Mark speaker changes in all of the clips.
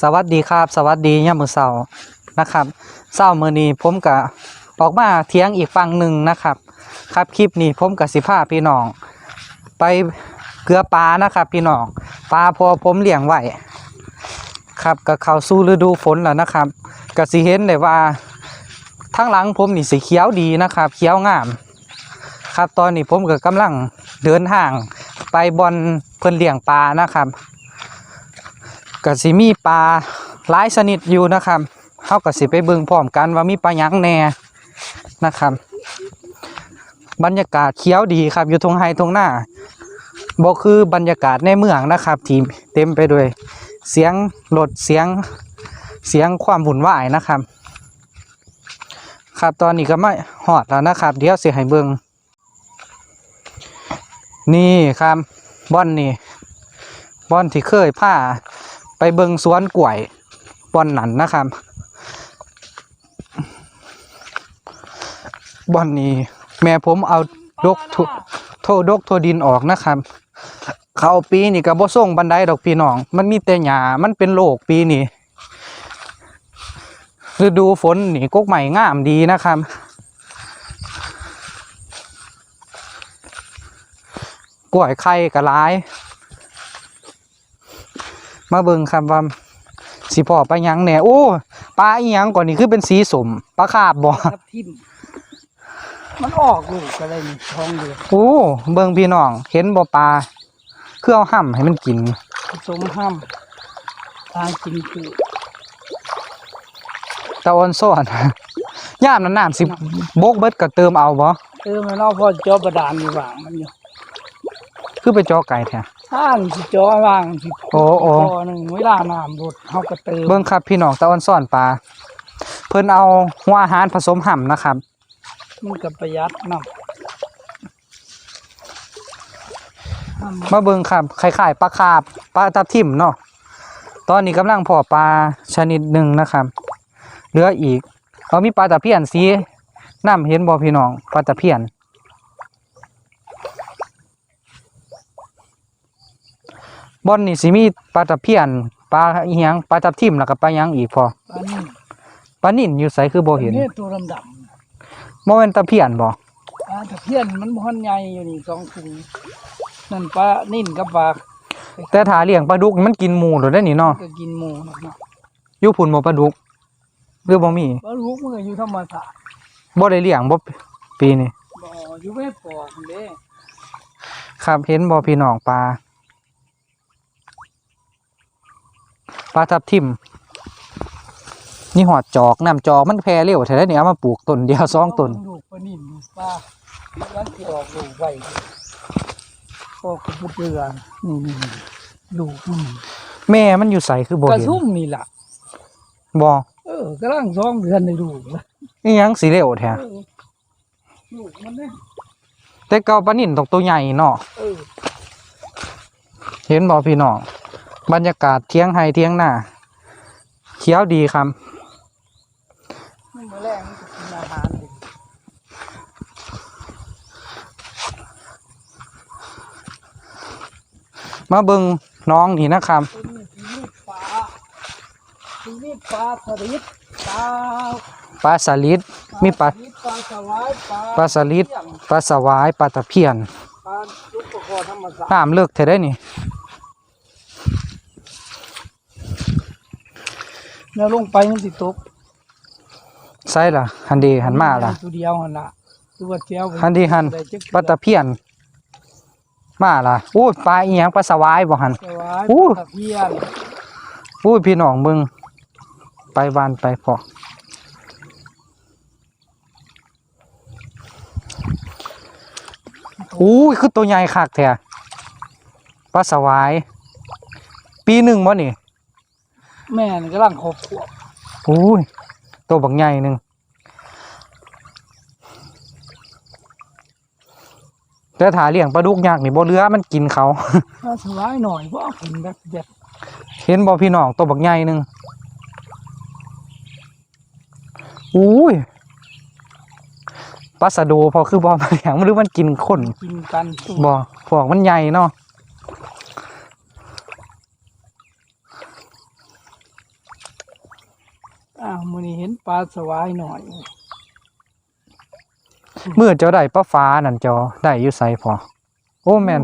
Speaker 1: สวัสดีครับ สวัสดียามมื้อเช้านะครับเช้ามือนี้ผมก็ออกมาเที่ยงอีกฝั่งหนึ่งนะครับ ครับคลิปนี้ผมกับสิพาพี่น้อง ไปเกลือปลานะครับ พี่น้องปลาพอผมเลี้ยงไว้ครับก็เขาสู่ฤดูฝนแล้วนะครับก็สิเห็นได้ว่าทั้งหลังผมนี่สีเขียวดีนะครับเขียวงาม ครับตอนนี้ผมก็กำลังเดินทางไปบอนเพิ่นเลี้ยงปลานะครับ ก็สิมีปลาหลายชนิดอยู่นะครับเฮาก็สิไปเบิ่งพร้อมกันว่ามีปลาหยังแหน่นะครับ บรรยากาศเขียวดีครับ อยู่ทงไฮทงหน้าบ่คือบรรยากาศในเมืองนะครับที่เต็มไปด้วยเสียงรถเสียงเสียงความวุ่นวายนะครับ ครับตอนนี้ก็ไมาหอดแล้วนะครับ เดี๋ยวเสิให้เบิ่งนี่ครับบอนนี่บอนที่เคยพา ไปเบิงสวนกล้วยบอนนั้นนะครับบอนนี้ แม่ผมเอาดกทุโทดกโทดินออกนะครับ เขาปีนี่ก็บ่ส่งบันไดดอกพี่น้อง มันมีแต่หญ้ามันเป็นโรคปีนี้ฤดูฝนนี่กกใหม่งามดีนะครับกล้วยไข่กระลาย มาเบิ่งครับว่าสิพอไปลาหยังแหน่โอ้ปลาอีหยังก่อนนี่คือเป็นสีสมปลาคาบบ่
Speaker 2: ทับทิมมันออกลูกอะไรนี่ท้องเดือด
Speaker 1: โอ้เบิ่งพี่น้องเห็นบ่ปลาคือเอาห่ำให้มันกิน
Speaker 2: ผสมห้ามทางกินคือ
Speaker 1: ตะออนซ่อนย่ามนั้นน้ำสิบกเบิดก็เติมเอาบ่
Speaker 2: เออมันเอาพอจอบระดานอยู่ว่างมันอยู่
Speaker 1: คือไปจอไก่แท้
Speaker 2: ถ้างสิจอว่างสิ
Speaker 1: โอ้โอ้
Speaker 2: พอหนึ่งเวลาน้ำรดเฮาก็เติม
Speaker 1: เบิ่งครับพี่น้องตะออนซ่อนปลาเพิ่นเอาหัวอาหารผสมห่ำนะครับ
Speaker 2: มันก็ประหยัดน้ำ
Speaker 1: มาเบิ่งครับคล้ายๆปลาคาบปลาทับทิมเนาะตอนนี้กำลังเพาะปลาชนิดหนึ่งนะครับเหลืออีกเอามีปลาตะเพียนสีน้ำเห็นบ่พี่น้องปลาตะเพียน บ่อนนี่สิมีปลาตะเพียนปลาอีหยังปลาทับทิมแล้วก็ปลาหยังอีกพอ
Speaker 2: อันนี้
Speaker 1: ปลานิ่นอยู่ไสคือบ่เห็น
Speaker 2: อันี่ตัวดำ
Speaker 1: บ่แม่นตะเพียนบ่
Speaker 2: ๆปลาตะเพียนมันบ่อนใหญ่อยู่นี่สองถุงนั่นปลานิ่นกับปลา
Speaker 1: แต่ถ้าเลี้ยงปลาดุกมันกินหมูโดดได้นี่เนาะ
Speaker 2: ก็กินหมูนะเนาะ
Speaker 1: อยู่พุ่นบ่ปลาดุกหรือบ่มี
Speaker 2: ปลาลูกมันก็อยู่ธรรมชาติ
Speaker 1: บ่ได้เลี้ยงบ่ปีนี้
Speaker 2: บ่อยู่ไม่ปอกเด้
Speaker 1: ครับเห็นบ่พี่น้องปลา ปลาทับทิมนี่หอดจอกน้ำจอกมันแพร่เร็วแท้ๆนี่เอามาปลูกต้นเดียวสองต้น
Speaker 2: ลูกปลานิ่มลูกปลาแล้วที่ออกลูกไว้ออกกระปุกเรือนี่นี่นี่ลูกมัน
Speaker 1: แม่มันอยู่ใสคือบ่
Speaker 2: กระ
Speaker 1: เห็น
Speaker 2: ซุ่มนี่ล่ะ
Speaker 1: บ่
Speaker 2: เออกำลังสองเดือนในลูกนะ
Speaker 1: นี่ยังสิเร็วแท้
Speaker 2: เออลูกมันเนี่ย
Speaker 1: แต่เก่าปลานิ่นตกตัวใหญ่เนาะ
Speaker 2: เออ
Speaker 1: เห็นบ่พี่น้อง บรรยากาศเที่ยงไห้เที่ยงหน้าเขียวดีครับ
Speaker 2: มันมาแรงมันจะกินอาหารเลย
Speaker 1: มาเบิ่งน้องนี่นะครับ
Speaker 2: เป็นนี่ชีวิตปลาชีวิตปลาสลิดปลา
Speaker 1: ปลาสลิดมีปลา
Speaker 2: สลิดปลาสวายปลา
Speaker 1: ปลาสลิด
Speaker 2: เสี่ยง
Speaker 1: ปลาสวายปลาตะเพียน
Speaker 2: ปลาลูกประคอธรรมศาสตร์
Speaker 1: น้ำเลิกเท่ได้นี่
Speaker 2: แล้วลงไปมันติดตก
Speaker 1: ใช่ล่ะ หันดีหันมาล่ะ
Speaker 2: ตัวเดียวหันละตัวเจียว
Speaker 1: หันดีหัน
Speaker 2: ได้จัก
Speaker 1: ปลาตะเพียน มาล่ะอู้ปลาอีหยังปลาสวายบ่หัน
Speaker 2: สวาย
Speaker 1: อู้
Speaker 2: ตะเพียน
Speaker 1: อู้พี่น้องมึง ไปวานไปพออู้ยคือตัวใหญ่คักแท้ปลาสวาย ปีหนึ่งบ่นี่
Speaker 2: แม่นกำลังขบขวบ
Speaker 1: อู้ยตัวบักใหญ่หนึ่งแต่ถ้าเลี้ยงปลาดุกยากนี่บ่เหลือมันกินเขา
Speaker 2: ถ้าสวายหน่อยเพราะเห็นแบบแบบ
Speaker 1: เห็นบ่พี่น้องตัวบักใหญ่หนึ่งอุ้ยปลาสะโดพอคือบ่มาเลี้ยงหรือมันกินคน
Speaker 2: กินกันสู้
Speaker 1: บ่พวกมันใหญ่เนาะ
Speaker 2: อ้าวมื้อนี้เห็นปลาสวายหน่อย
Speaker 1: เมื่อเจ้าได้ปลาฟ้านั่นเจ้าได้อยู่ไสพอ โอ้แม่น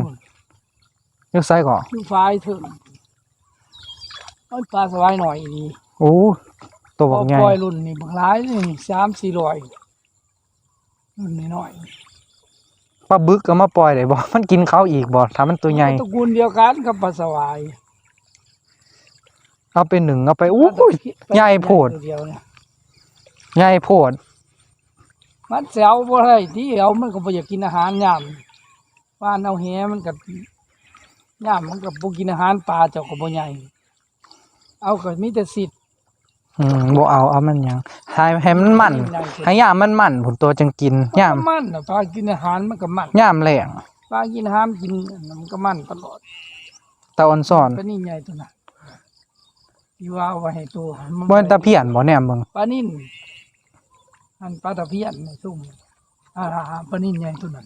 Speaker 1: อยู่ไสก่อ
Speaker 2: คือฟ้ายถึงมันปลาสวายหน่อยนี่
Speaker 1: โอ้ตัว
Speaker 2: พ
Speaker 1: บั
Speaker 2: อก
Speaker 1: ใหญ่
Speaker 2: ปล่อยรุ่นนี่บักหลายนี่สามสี่ร้อยรุ่นน้อย
Speaker 1: ปลาบึกก็มาปล่อยได้บ่มันกินเขาอีกบ่ถ้ามันตัวใหญ่
Speaker 2: ตระกูลเดียวกันกับปลาสวาย
Speaker 1: เอาไปหนึ่งเอาไปอู้ยใหญ่โพด
Speaker 2: ตัวเดียวเนี่ย
Speaker 1: ใหญ่โพด
Speaker 2: มันแซวบ่ได้ที่เอามันก็บ่อยากกินอาหารยามบ้านเอาแหมันก็ยามมันก็บ่กินอาหารปลาเจ้าก็บ่ใหญ่ เอาก็มีแต่สิทธิ์
Speaker 1: อืมบ่เอาเอามันหยังให้ให้มันมัน
Speaker 2: ใหญ่สุด
Speaker 1: ให้ยามมันมันผุนตัวจังกินยาม
Speaker 2: นก็มันน่ะปลากินอาหารมันก็มัน
Speaker 1: ยามแรง
Speaker 2: ปลากินอาหารกินอันนั้นมันก็มันตลอด
Speaker 1: ตะออนซ่อน
Speaker 2: ปลานิ่นใหญ่ตัวน่ะ ที่ว่าเอาไว้ให้ตัวมั
Speaker 1: บ่เป็นตะเพียนบ่แน่เบิ่ง
Speaker 2: ปลานิ่นอันปลาตะเพียนในซุ่มอ่าปลานิ่นใหญ่ตัวนั้น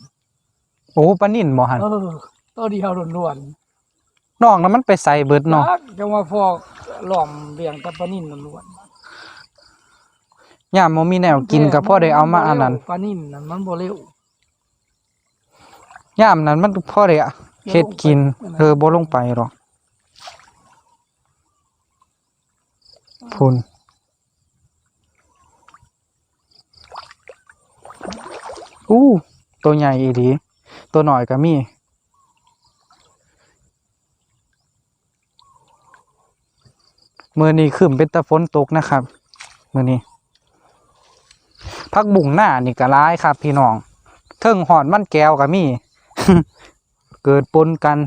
Speaker 1: โอ้ปลานิ่นบ่หั่น
Speaker 2: เออตัวเดียวล้วน
Speaker 1: น้องนั้นมันไปใส่เบิด
Speaker 2: ๆ
Speaker 1: เนาะ
Speaker 2: จักจะมาฟอกหล่อมเลี้ยงแตะปลานิ่นล้วน
Speaker 1: ยามบ่มีแนว
Speaker 2: ๆ
Speaker 1: กินก็พอได้เอามาอันนั้น
Speaker 2: ปลานิ่นนั่นมันบ่เร็วยา
Speaker 1: มนั้นมันพอได้เฮ็ดกินเออบ่ลงไปหรอก พุ่นอู้ ตัวใหญ่อีหลีตัวหน้อยก็มีเมื้อนี้ขึ้นเป็นตะฝนตกนะครับเมื้อนี้พักบุ่งหน้านี่ก็ร้ายครับ พี่น้องเทิงหอดมันแก้วก็มีเกิดปนกัน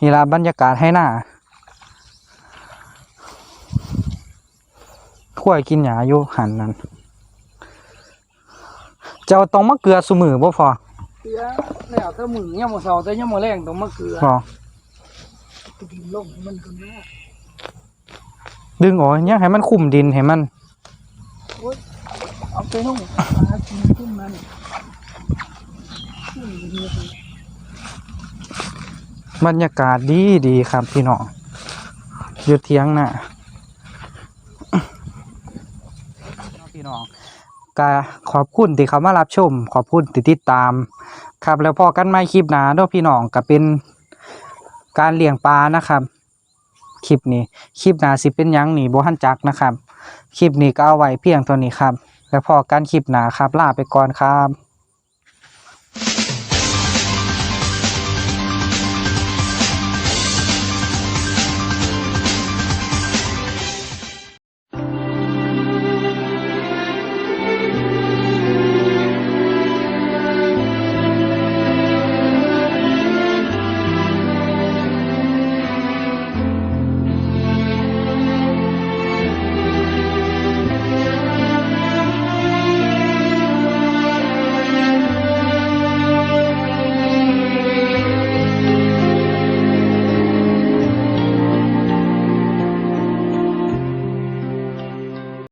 Speaker 1: นี่ละบรรยากาศให้หน้า ขั้วยกินหยาอยู่หันนั้นเจ้าต้องมะเกลือสุมือบ่พอ
Speaker 2: เสียแล้วถ้ามึงยามมื้อเช้าแต่ยามมื้อแลงต้องมาเกลือ
Speaker 1: พอ
Speaker 2: กินลงมันก็แน่
Speaker 1: ดึงออกเนี่ยให้มันคุมดินให้มัน
Speaker 2: เอาไปนุ่งหากินขึ้นมันขึ้นเรื่อยๆ
Speaker 1: บรรยากาศดีดีครับพี่น้องอยู่เทียงน่ะ น้องก็ขอบคุณที่เขามารับชม ขอบคุณที่ติดตาม ครับแล้วพอกันไม่คลิปหนาเด้วยพี่น้องก็เป็นการเลี้ยงปลานะครับ คลิปนี้คลิปหนาสิเป็นยังหนีโบ่หันจักนะครับ คลิปนี้ก็เอาไว้เพียงเท่านี้ครับ แล้วพอกันคลิปหนาครับลาไปก่อนครับ